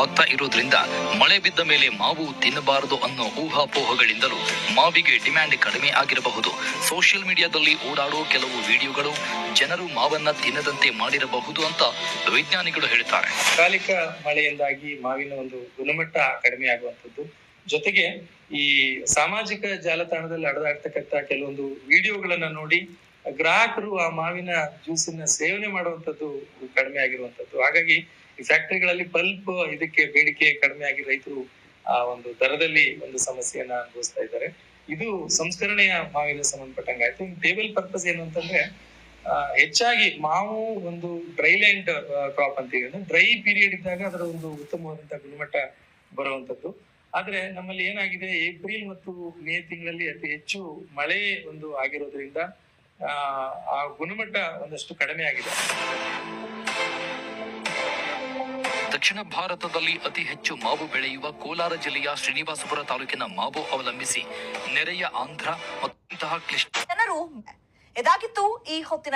ಆಗ್ತಾ ಇರೋದ್ರಿಂದ ಮಳೆ ಬಿದ್ದ ಮೇಲೆ ಮಾವು ತಿನ್ನಬಾರದು ಅನ್ನೋ ಊಹಾಪೋಹಗಳಿಂದಲೂ ಮಾವಿಗೆ ಡಿಮ್ಯಾಂಡ್ ಕಡಿಮೆ ಆಗಿರಬಹುದು. ಸೋಷಿಯಲ್ ಮೀಡಿಯಾದಲ್ಲಿ ಓಡಾಡೋ ಕೆಲವು ವಿಡಿಯೋಗಳು ಜನರು ಮಾವನ್ನ ತಿನ್ನದಂತೆ ಮಾಡಿರಬಹುದು ಅಂತ ವಿಜ್ಞಾನಿಗಳು ಹೇಳ್ತಾರೆ. ಕಾಲಿಕ ಮಳೆಯಿಂದಾಗಿ ಮಾವಿನ ಒಂದು ಗುಣಮಟ್ಟ ಕಡಿಮೆ ಆಗುವಂತದ್ದು ಜೊತೆಗೆ ಈ ಸಾಮಾಜಿಕ ಜಾಲತಾಣದಲ್ಲಿ ಅಡದಾಡ್ತಕ್ಕಂಥ ಕೆಲವೊಂದು ವಿಡಿಯೋಗಳನ್ನ ನೋಡಿ ಗ್ರಾಹಕರು ಆ ಮಾವಿನ ಜ್ಯೂಸನ್ನ ಸೇವನೆ ಮಾಡುವಂತದ್ದು ಕಡಿಮೆ ಆಗಿರುವಂತದ್ದು ಹಾಗಾಗಿ ಈ ಫ್ಯಾಕ್ಟರಿಗಳಲ್ಲಿ ಪಲ್ಪ್ ಇದಕ್ಕೆ ಬೇಡಿಕೆ ಕಡಿಮೆ ಆಗಿ ರೈತರು ಆ ಒಂದು ದರದಲ್ಲಿ ಒಂದು ಸಮಸ್ಯೆಯನ್ನ ಅನುಭವಿಸ್ತಾ ಇದ್ದಾರೆ. ಇದು ಸಂಸ್ಕರಣೆಯ ಮಾವಿನ ಸಂಬಂಧಪಟ್ಟಂಗೆ ಆಯ್ತು. ಟೇಬಲ್ ಪರ್ಪಸ್ ಏನು ಅಂತಂದ್ರೆ ಹೆಚ್ಚಾಗಿ ಮಾವು ಒಂದು ಡ್ರೈ ಲ್ಯಾಂಡ್ ಕ್ರಾಪ್ ಅಂತೀವಿ ಅಂದ್ರೆ ಡ್ರೈ ಪೀರಿಯಡ್ ಇದ್ದಾಗ ಅದರ ಒಂದು ಉತ್ತಮವಾದಂತಹ ಗುಣಮಟ್ಟ ಬರುವಂತದ್ದು ಆದ್ರೆ ನಮ್ಮಲ್ಲಿ ಏನಾಗಿದೆ, ಏಪ್ರಿಲ್ ಮತ್ತು ಮೇ ತಿಂಗಳಲ್ಲಿ ಅತಿ ಹೆಚ್ಚು ಮಳೆ ಒಂದು ಆಗಿರೋದ್ರಿಂದ ಆ ಗುಣಮಟ್ಟ ಒಂದಷ್ಟು ಕಡಿಮೆ ಆಗಿದೆ. ದಕ್ಷಿಣ ಭಾರತದಲ್ಲಿ ಅತಿ ಹೆಚ್ಚು ಮಾವು ಬೆಳೆಯುವ ಕೋಲಾರ ಜಿಲ್ಲೆಯ ಶ್ರೀನಿವಾಸಪುರ ತಾಲೂಕಿನ ಮಾವು ಅವಲಂಬಿಸಿ ನೆರೆಯ ಆಂಧ್ರ ಮತ್ತು ಇಂತಹ ಕ್ಲಿಷ್ಟ ಜನರು ಇದಾಗಿತ್ತು ಈ ಹೊತ್ತಿನ